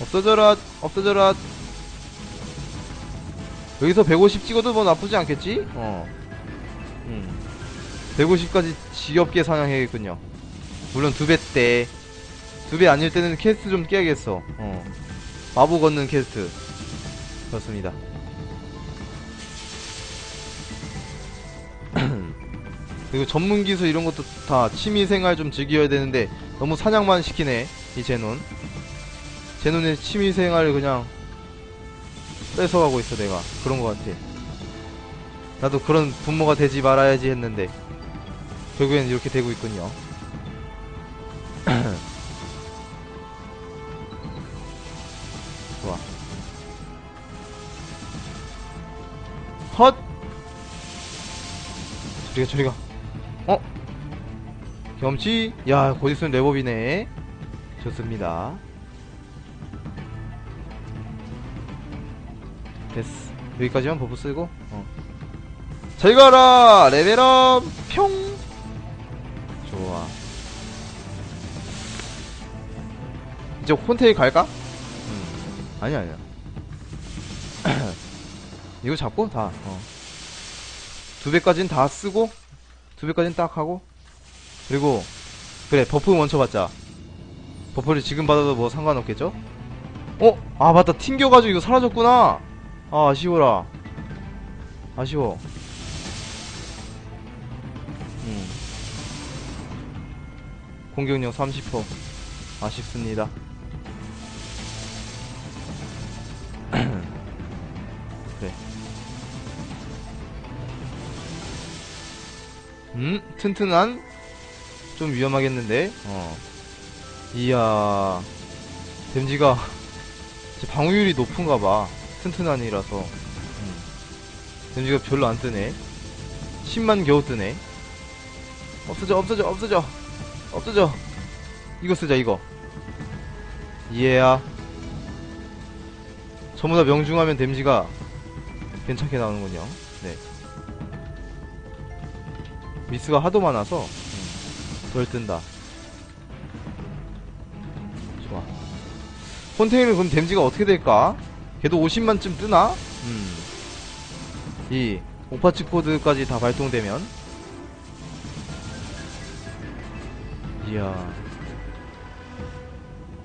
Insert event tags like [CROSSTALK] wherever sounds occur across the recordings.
없어져라 없어져라. 여기서 150 찍어도 뭐 나쁘지 않겠지? 어. 음. 150까지 지겹게 사냥해야겠군요. 물론 두 배 때. 두 배 아닐 때는 퀘스트 좀 깨야겠어. 어. 마부 걷는 퀘스트. 그렇습니다. [CLEARS THROAT] 그리고 전문 기술 이런 것도 다 취미 생활 좀 즐겨야 되는데 너무 사냥만 시키네 이 제논 제논의 취미 생활을 그냥 뺏어가고 있어 내가. 그런 것 같아. 나도 그런 부모가 되지 말아야지 했는데 결국엔 이렇게 되고 있군요. [CLEARS THROAT] 좋아. 헛! 저리가 저리가. 어? 겸치? 야 곧 있으면 레버비네. 좋습니다 됐어 여기까지만 버프 쓰고 어. 잘 가라 레벨업 평 좋아 이제 혼테일 갈까? 음. 아니야 아니야 [CLEARS THROAT] 이거 잡고 다 어. 두 배까지는 다 쓰고 두 배까지는 딱 하고 그리고 그래 버프 먼저 받자 버프를 지금 받아도 뭐 상관없겠죠? 어? 아 맞다 튕겨가지고 이거 사라졌구나 아 아쉬워라. 아쉬워. 음. 공격력 30% 아쉽습니다. 그래 [CLEARS THROAT] 음 튼튼한? 좀 위험하겠는데? 어. 이야 댐지가 제 [LAUGHS] 방어율이 높은가봐 튼튼한이라서. 음. 댐지가 별로 안 뜨네. 10만 겨우 뜨네. 없어져 없어져 없어져. 없어져. 이거 쓰자 이거. 이해야. 전부 다 명중하면 댐지가 괜찮게 나오는군요. 네. 미스가 하도 많아서 음, 덜 뜬다. 좋아. 폰테인은 그럼 댐지가 어떻게 될까? 걔도 50만쯤 뜨나? 음. 이 오파치 코드까지 다 발동되면. 이야.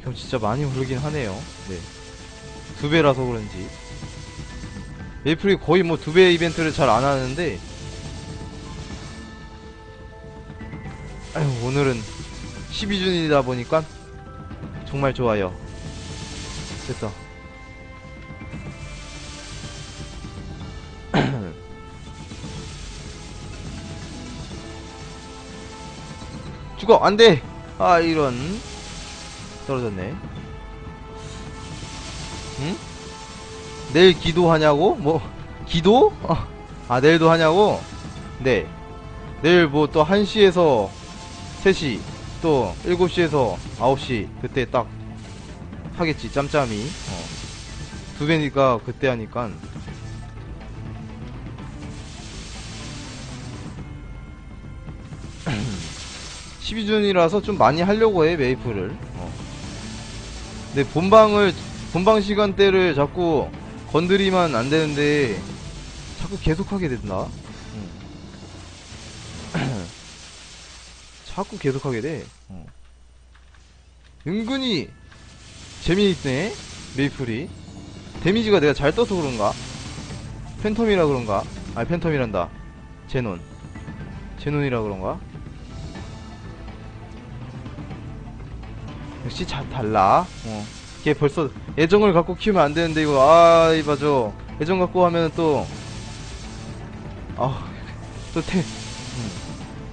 그럼 진짜 많이 오르긴 하네요. 네. 두 배라서 그런지. 메이플이 거의 뭐 두 배 이벤트를 잘 안 하는데. 아유 오늘은 12준이다 보니까 정말 좋아요. 됐어 죽어 안돼 아 이런 떨어졌네 응? 내일 기도하냐고? 뭐 기도? 어. 아 내일도 하냐고? 네 내일 뭐 또 1시에서 3시 또 7시에서 9시 그때 딱 하겠지 짬짬이 어. 두 배니까 그때 하니까 (12 준이라서) 좀 많이 하려고 해 메이플을. 어. 근데 본방을 본방 시간대를 자꾸 건드리면 안 되는데 자꾸 계속하게 된다? 음. [CLEARS THROAT] 자꾸 계속하게 돼? 어. 은근히 재미있네 메이플이. 데미지가 내가 잘 떠서 그런가? 팬텀이라 그런가? 아니 팬텀이란다. 제논. 제논이라 그런가 역시 잘 달라 어. 걔 벌써 애정을 갖고 키우면 안 되는데 이거 아 이봐줘 애정 갖고 하면 또 아또 태 음.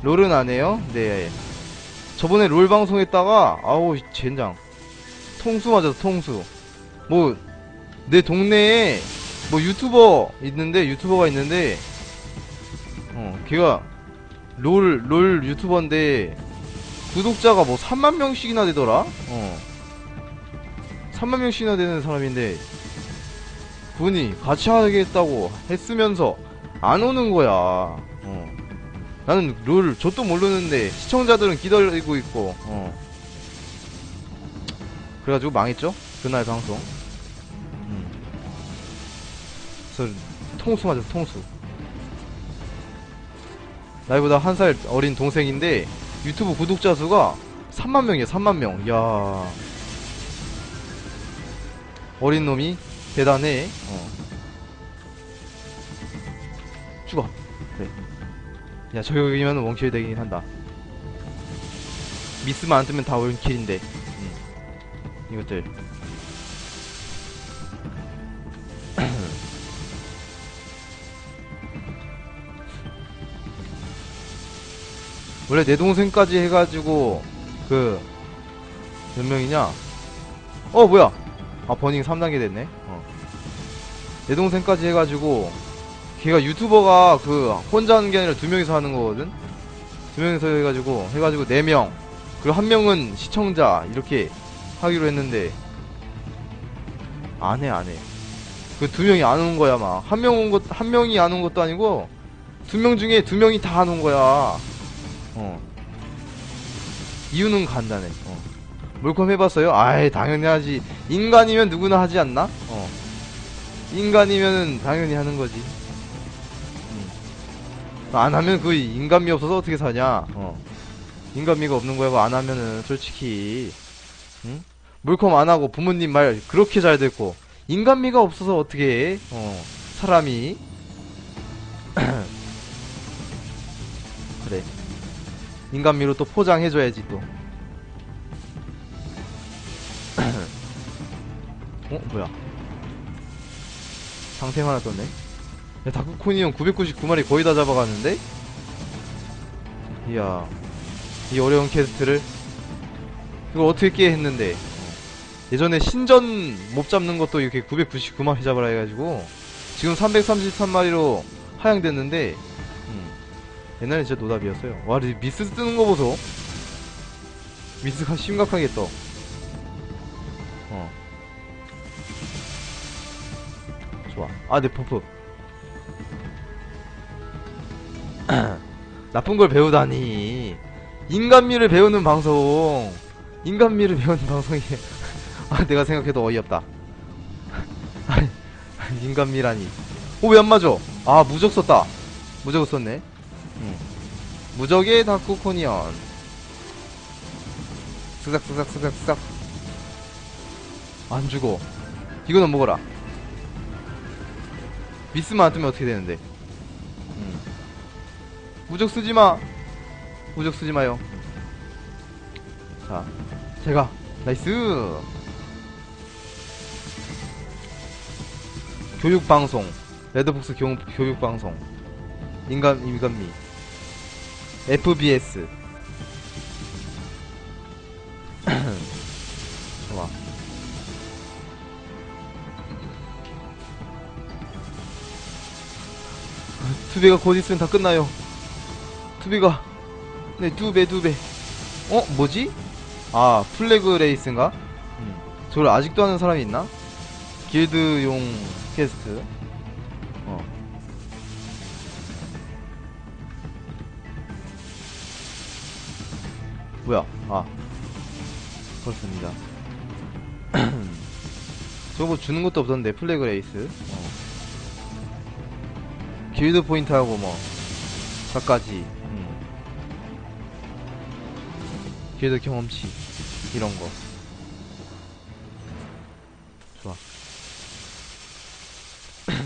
롤은 안 해요? 네 저번에 롤 방송했다가 아우 젠장 통수 맞아서 통수 뭐 내 동네에 뭐 유튜버 있는데 유튜버가 있는데 어 걔가 롤 롤 유튜버인데 구독자가 뭐 3만 명씩이나 되더라 어 3만 명씩이나 되는 사람인데 그분이 같이 하겠다고 했으면서 안 오는 거야 어 나는 롤 저도 모르는데 시청자들은 기다리고 있고 어 그래가지고 망했죠 그날 방송. 음. 통수 맞았어, 통수. 나이보다 한 살 어린 동생인데 유튜브 구독자 수가 3만 명이야, 3만 명. 야 어린 놈이 대단해. 어. 죽어. 그래. 야, 저격이면 원킬 되긴 한다. 미스만 안 뜨면 다 원킬인데. 음. 이것들. 원래 내 동생까지 해가지고 그 몇 명이냐? 어 뭐야? 아 버닝 3단계 됐네. 어. 내 동생까지 해가지고 걔가 유튜버가 그 혼자 하는 게 아니라 두 명이서 하는 거거든. 두 명이서 해가지고 해가지고 네 명. 그리고 한 명은 시청자 이렇게 하기로 했는데 안 해 안 해. 그 두 명이 안 온 거야 막. 한 명 온 것, 한 명이 안 온 것도 아니고 두 명 중에 두 명이 다 안 온 거야. 어. 이유는 간단해. 어. 몰컴 해봤어요? 아이 당연히 하지. 인간이면 누구나 하지 않나? 어. 인간이면은 당연히 하는 거지. 음. 안 하면 그 인간미 없어서 어떻게 사냐? 어. 인간미가 없는 거야. 그거 안 하면은 솔직히. 응? 몰컴 안 하고 부모님 말 그렇게 잘 듣고 인간미가 없어서 어떻게 해? 어. 사람이 인간미로 또 포장해줘야지 또. [CLEARS THROAT] 어 뭐야? 상템 하나 떴네. 야 다크코니 형 999마리 거의 다 잡아갔는데? 이야 이 어려운 퀘스트를 이걸 어떻게 깨 했는데 예전에 신전 못 잡는 것도 이렇게 999마리 잡으라 해가지고 지금 333마리로 하향됐는데 음, 옛날에 진짜 노답이었어요. 와이 미스 뜨는 거 보소. 미스가 심각하게 떠. 어. 좋아. 아내 퍼프. [CLEARS THROAT] 나쁜 걸 배우다니. 인간미를 배우는 방송. 인간미를 배우는 방송이. [LAUGHS] 아 내가 생각해도 어이없다. [LAUGHS] 아니, 인간미라니. 오 왜 안 맞아? 아 무적 썼다. 무적 썼네. 응. 무적의 다쿠코니언. 쓱싹 쓱싹 쓱싹 쓱싹. 안 죽어. 이거는 먹어라. 미스만 안 뜨면 어떻게 되는데? 응. 무적 쓰지마. 무적 쓰지마요. 자 제가 나이스! 교육방송. 레드복스 교, 교육방송. 인간 인간미 FBS 좋아 투배가 곧 있으면 다 끝나요 투배가 네 두배 두배 어 뭐지? 아 플래그 레이스인가? 음. 저걸 아직도 하는 사람이 있나? 길드용 퀘스트 뭐야 아 그렇습니다. [CLEARS THROAT] 저거 뭐 주는 것도 없었는데 플래그 레이스. 어. 길드 포인트하고 뭐 각가지. 음. 길드 경험치 이런 거. 좋아. [CLEARS THROAT]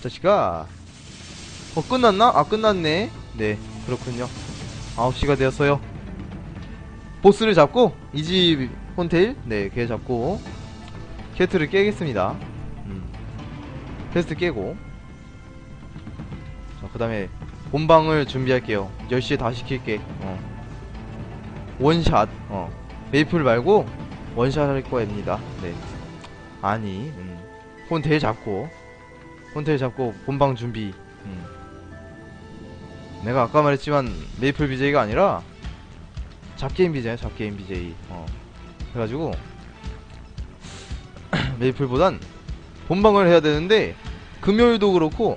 자식아. 어 끝났나? 아 끝났네. 네 그렇군요 9시가 되었어요. 보스를 잡고 이 집 혼테일 네걔 잡고 캐트를 깨겠습니다. 음. 퀘스트 깨고. 자 그 다음에 본방을 준비할게요. 10시에 다시 킬게. 어. 원샷. 어. 메이플 말고 원샷 할 거입니다. 네. 아니 음. 혼테일 잡고. 혼테일 잡고 본방 준비. 음. 내가 아까 말했지만 메이플 BJ가 아니라 잡게임 BJ야 잡게임 BJ 어. 그래가지고 [CLEARS THROAT] 메이플보단 본방을 해야 되는데 금요일도 그렇고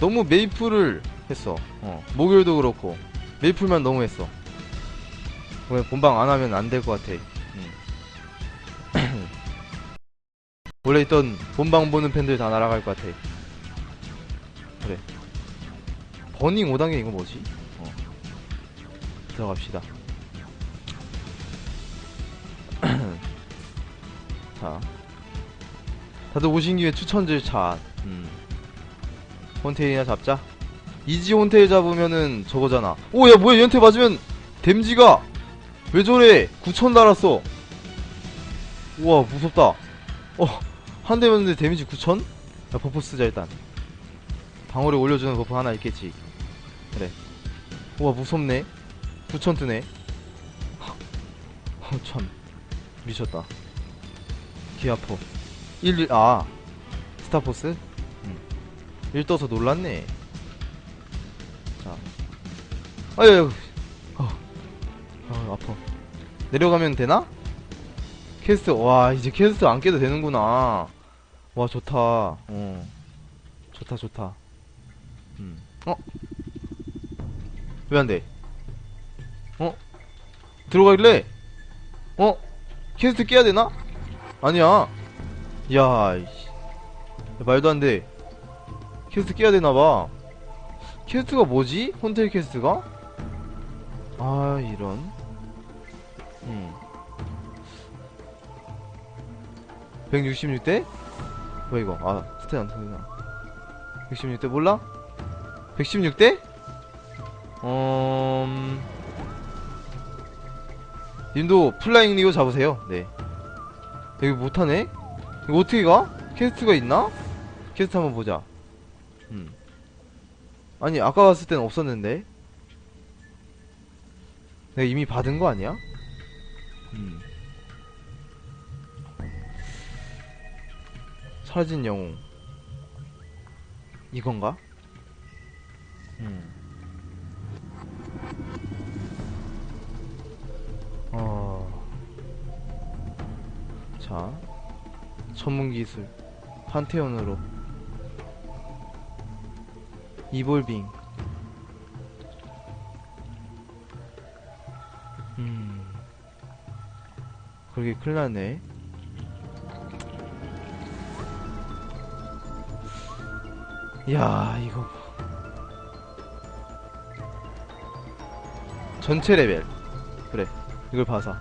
너무 메이플을 했어. 어. 목요일도 그렇고 메이플만 너무 했어. 왜 본방 안하면 안 될 것 같아. 음. [CLEARS THROAT] 원래 있던 본방 보는 팬들 다 날아갈 것 같아. 버닝 5단계 이거 뭐지? 어. 들어갑시다. [CLEARS THROAT] 자. 다들 오신 김에 추천들 차. 음. 혼테일이나 잡자. 이지 혼테일 잡으면은 저거잖아. 오, 야, 뭐야, 얘한테 맞으면 댐지가 왜 저래? 9천 달았어. 우와, 무섭다. 어, 한 대 맞는데 데미지 9천? 야, 버프 쓰자, 일단. 방어력 올려주는 버프 하나 있겠지. 그래. 우와, 무섭네. 9천 뜨네. 어, 참. 미쳤다. 귀 아파. 1, 1, 아. 스타포스? 음. 1 떠서 놀랐네. 자. 아유, 어. 아, 아파. 내려가면 되나? 퀘스트, 와, 이제 퀘스트 안 깨도 되는구나. 와, 좋다. 어. 좋다, 좋다. 음. 어? 왜 안 돼? 어? 들어가길래? 어? 퀘스트 깨야 되나? 아니야. 야, 이씨. 말도 안 돼. 퀘스트 깨야 되나봐. 퀘스트가 뭐지? 혼텔 퀘스트가? 아, 이런. 음. 166대? 뭐야, 이거? 아, 스탯 안 터지나. 116대 몰라? 116대? 어, 음... 님도 플라잉 리오 잡으세요. 네. 여기 못하네? 이거 어떻게 가? 퀘스트가 있나? 퀘스트 한번 보자. 음. 아니, 아까 갔을 땐 없었는데? 내가 이미 받은 거 아니야? 음. 사라진 영웅. 이건가? 음. 자. 전문 기술. 판테온으로. 이볼빙. 음. 그러게 큰일 났네. 야 이거 전체 레벨 그래 이걸 봐서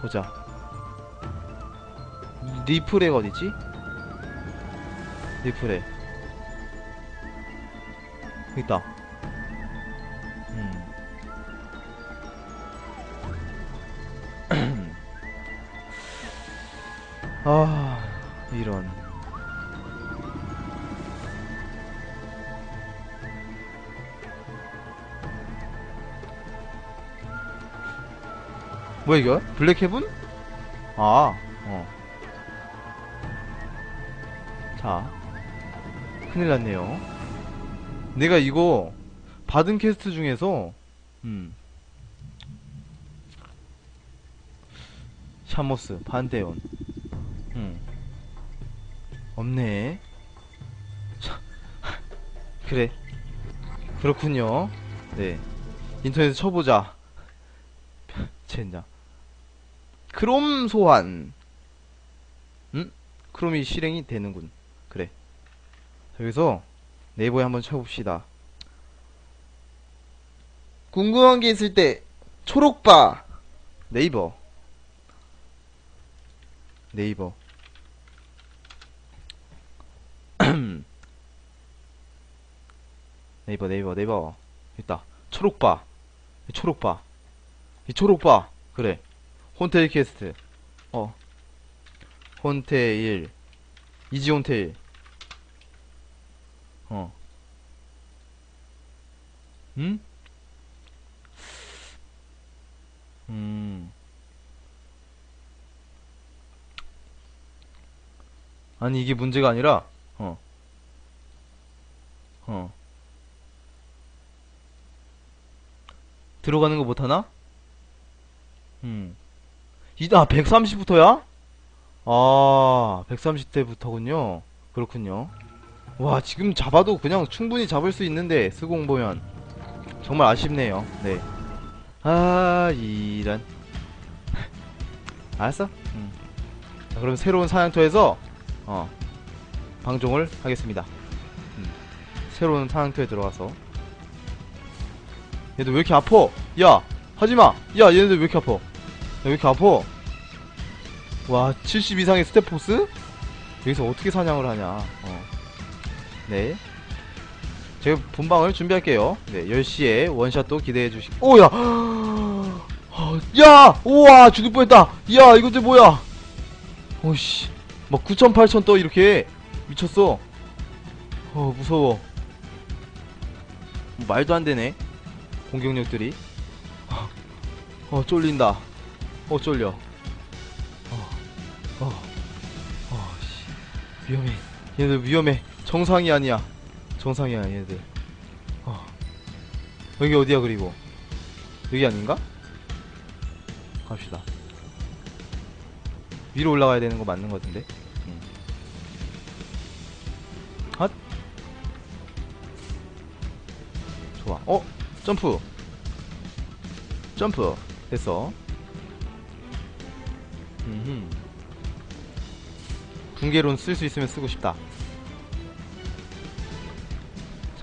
보자 리플렉 어디지? 리플렉 있다 음. [CLEARS THROAT] 아 이런 뭐야 이거? 블랙 헤븐? 아, 어. 자, 큰일 났네요. 내가 이거 받은 퀘스트 중에서, 음, 샤모스, 판테온, 음, 없네. 자, [LAUGHS] 그래. 그렇군요. 네. 인터넷에 쳐보자. 젠장. 크롬 소환. 응? 크롬이 실행이 되는군. 여기서 네이버에 한번 쳐봅시다. 궁금한 게 있을 때 초록바. 네이버. 네이버. [CLEARS THROAT] 네이버 네이버 네이버. 있다. 초록바. 초록바. 이 초록바. 그래. 혼테일 퀘스트. 어. 혼테일 이지 혼테일 어 응? 음 아니 이게 문제가 아니라 어 어. 들어가는 거 못 하나? 음. 이, 아, 130부터야? 아, 130대부터군요. 그렇군요. 와, 지금 잡아도 그냥 충분히 잡을 수 있는데, 스공 보면. 정말 아쉽네요. 네. 아, 이란. [LAUGHS] 알았어? 음. 자, 그럼 새로운 사냥터에서 어 방종을 하겠습니다 음. 새로운 상황터에 들어가서 얘들 왜 이렇게 아파 야 하지마 야 얘네들 왜 이렇게 아파 야, 왜 이렇게 아파 와70 이상의 스태포스 여기서 어떻게 사냥을 하냐 어. 네. 제가 분방을 준비할게요. 네 10시에 원샷도 기대해 주시 오야! 아, [GASPS] 야! 우와 죽을 뻔했다! 야 이것들 뭐야? 오씨 막 9천 8천 떠 이렇게. 미쳤어. 어 무서워. 말도 안 되네. 공격력들이. 어 쫄린다. 어 쫄려. 어 어 어 씨. 위험해. 얘네들 위험해 정상이 아니야. 정상이 아니야 얘네들. 어. 여기 어디야 그리고? 여기 아닌가? 갑시다. 위로 올라가야 되는 거 맞는 거 같은데? 음. 핫! 좋아. 어? 점프! 점프! 됐어. 음흠. 붕괴론 쓸 수 있으면 쓰고 싶다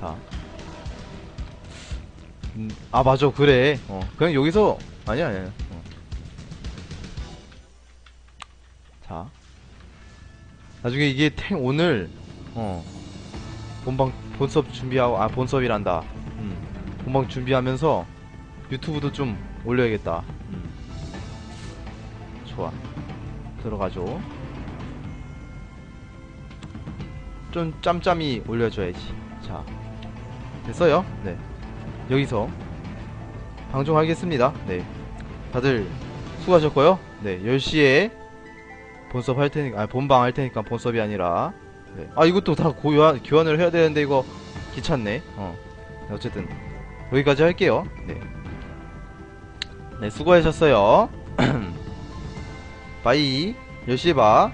자 음, 아 맞아. 그래. 어. 그냥 여기서 아니야 아니야 어. 자. 나중에 이게 탱 오늘 어. 본방 본섭 준비하고 아 본섭이란다. 음. 본방 준비하면서 유튜브도 좀 올려야겠다. 음. 좋아. 들어가죠. 좀 짬짬이 올려줘야지. 자 됐어요? 네. 여기서 방송하겠습니다. 네. 다들 수고하셨고요. 네 10시에 본섭 할 테니까 아 본방 할 테니까 본섭이 아니라. 네. 아 이것도 다 고요한 교환을 해야 되는데 이거 귀찮네. 어. 네, 어쨌든 여기까지 할게요. 네, 네 수고하셨어요. [CLEARS THROAT] 바이. 10시에 봐